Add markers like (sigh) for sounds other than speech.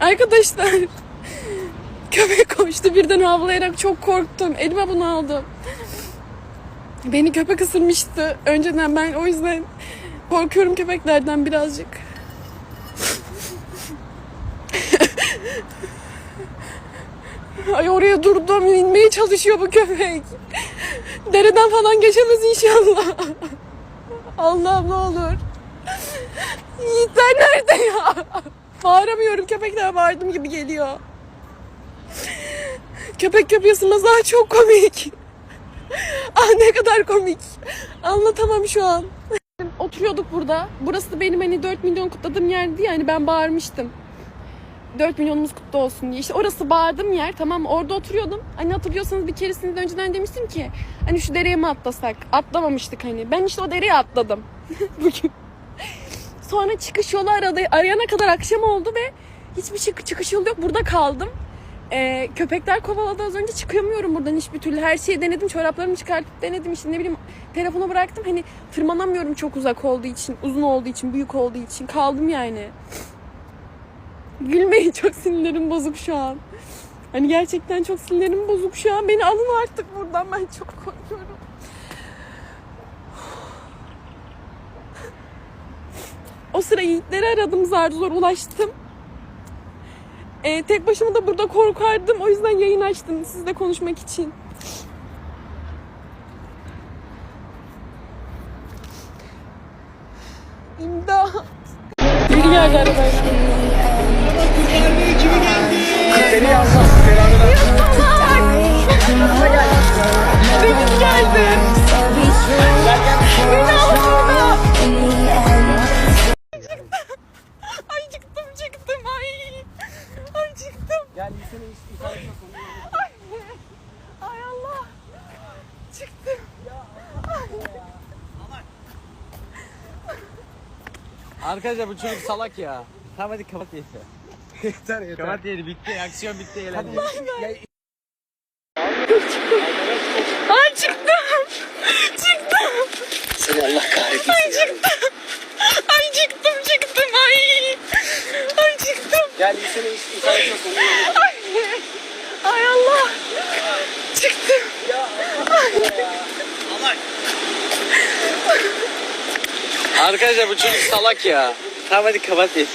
Arkadaşlar köpek koştu birden havlayarak çok korktum. Elime bunu aldım. Beni köpek ısırmıştı. Önceden ben o yüzden korkuyorum köpeklerden birazcık. Ay oraya durdum inmeye çalışıyor bu köpek. Dereden falan geçemez inşallah. Allah'ım ne olur. Yiğitler? Bağıramıyorum köpekler bağırdım gibi geliyor. Köpek köpeği ısırması çok komik. ah ne kadar komik. Anlatamam şu an. Oturuyorduk burada. Burası benim hani 4 milyon kutladığım yerdi yani ben bağırmıştım. 4 milyonumuz kutlu olsun diye. İşte orası bağırdığım yer tamam? Orada oturuyordum. Hani hatırlıyorsanız bir keresinde önceden demiştim ki hani şu dereye mi atlasak? Atlamamıştık hani. Ben işte o dereye atladım. (laughs) Bugün. Sonra çıkış yolu aradı. Arayana kadar akşam oldu ve hiçbir çık çıkış yolu yok. Burada kaldım. Ee, köpekler kovaladı az önce çıkamıyorum buradan hiçbir türlü. Her şeyi denedim. Çoraplarımı çıkartıp denedim. İşte ne bileyim telefonu bıraktım. Hani tırmanamıyorum çok uzak olduğu için, uzun olduğu için, büyük olduğu için. Kaldım yani. Gülmeyin çok sinirlerim bozuk şu an. Hani gerçekten çok sinirlerim bozuk şu an. Beni alın artık buradan. Ben çok korkuyorum. O sıra yiğitleri aradım zar zor ulaştım. Ee, tek başıma da burada korkardım. O yüzden yayın açtım sizle konuşmak için. İmdat. Biri geldi arabayla. Deniz hiç ifade yok. Ay. Ay Allah. Çıktım. Arkadaşlar bu çocuk salak ya. Tamam hadi kapat yedi. Yeter yeter. Kapat yedi bitti. Aksiyon bitti eğlence. Ay çıktım. Çıktım. Seni Allah kahretsin. Ay çıktım. Gel hiç ifade yok. Ay. Ay Allah. Çıktım. Arkadaşlar bu çocuk salak ya. Tamam hadi kapat yedi.